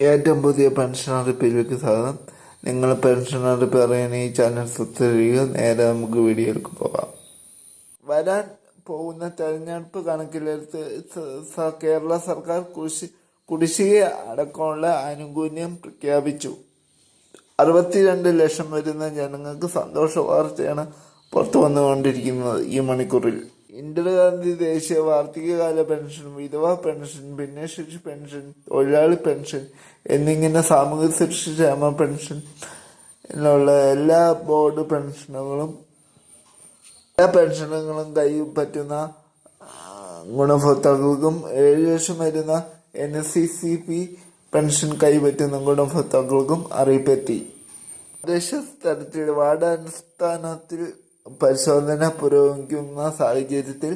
ഏറ്റവും പുതിയ പെൻഷൻ അറിയിപ്പിലേക്ക് സ്വാഗതം. നിങ്ങൾ പെൻഷൻ അറിയിപ്പ് അറിയാൻ ഈ ചാനൽ സബ്സ്ക്രൈബ് നേരെ നമുക്ക് വീഡിയോയിലേക്ക് പോകാം. വരാൻ പോകുന്ന തെരഞ്ഞെടുപ്പ് കണക്കിലെടുത്ത് കേരള സർക്കാർ കൃഷി കുടിശ്ശിക അടക്കമുള്ള ആനുകൂല്യം പ്രഖ്യാപിച്ചു. അറുപത്തിരണ്ട് ലക്ഷം വരുന്ന ജനങ്ങൾക്ക് സന്തോഷ വാർത്തയാണ് പുറത്തു വന്നുകൊണ്ടിരിക്കുന്നത് ഈ മണിക്കൂറിൽ. ഇന്ദിരാഗാന്ധി ദേശീയ വാർഷികകാല പെൻഷൻ വിധവ പെൻഷൻ ഭിന്നശേഷി പെൻഷൻ തൊഴിലാളി പെൻഷൻ എന്നിങ്ങനെ സാമൂഹ്യ സുരക്ഷ ക്ഷേമ പെൻഷൻ എന്നുള്ള എല്ലാ ബോർഡ് പെൻഷനുകളും എല്ലാ പെൻഷനുകളും കൈ പറ്റുന്ന ഗുണഭോക്താക്കൾക്കും ഏഴ് ലക്ഷം വരുന്ന N S C C P pension കൈപ്പറ്റുന്ന ഗുണഭോക്താക്കൾക്കും അറിയിപ്പെത്തി പ്രദേശ തലത്തിൽ വാർഡടിസ്ഥാനത്തിൽ പരിശോധന പുരോഗമിക്കുന്ന സാഹചര്യത്തിൽ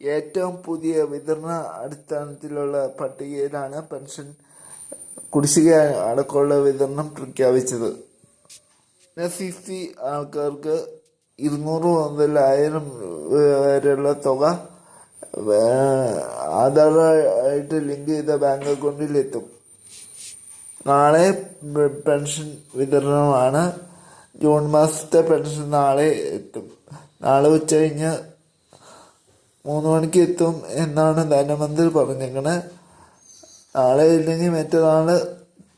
ഏറ്റവും പുതിയ വിതരണ അടിസ്ഥാനത്തിലുള്ള പട്ടികയിലാണ് പെൻഷൻ കുടിശ്ശിക അടക്കമുള്ള വിതരണം പ്രഖ്യാപിച്ചത്. സി സി ആൾക്കാർക്ക് ഇരുന്നൂറ് മുതൽ ആയിരം വരെയുള്ള തുക ആധാറായിട്ട് ലിങ്ക് ചെയ്ത ബാങ്ക് അക്കൗണ്ടിൽ എത്തും നാളെ പെൻഷൻ വിതരണമാണ് ജൂൺ മാസത്തെ പെൻഷൻ നാളെ എത്തും. നാളെ ഉച്ച കഴിഞ്ഞ് മൂന്ന് മണിക്ക് എത്തും എന്നാണ് ധനമന്ത്രി പറഞ്ഞിരിക്കണത് നാളെ ഇല്ലെങ്കിൽ മറ്റന്നാൾ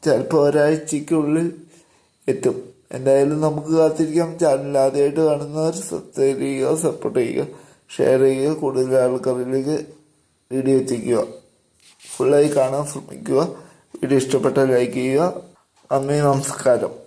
ചിലപ്പോൾ ഒരാഴ്ചക്കുള്ളിൽ എത്തും. എന്തായാലും നമുക്ക് കാത്തിരിക്കാം. ചാനൽ ആദ്യമായിട്ട് കാണുന്നവർ സബ്സ്ക്രൈബ് ചെയ്യുക സപ്പോർട്ട് ചെയ്യുക ഷെയർ ചെയ്യുക കൂടുതൽ ആൾക്കാരിലേക്ക് വീഡിയോ എത്തിക്കുക. ഫുള്ളായി കാണാൻ ശ്രമിക്കുക. വീഡിയോ ഇഷ്ടപ്പെട്ടാൽ ലൈക്ക് ചെയ്യുക. നന്ദി നമസ്കാരം.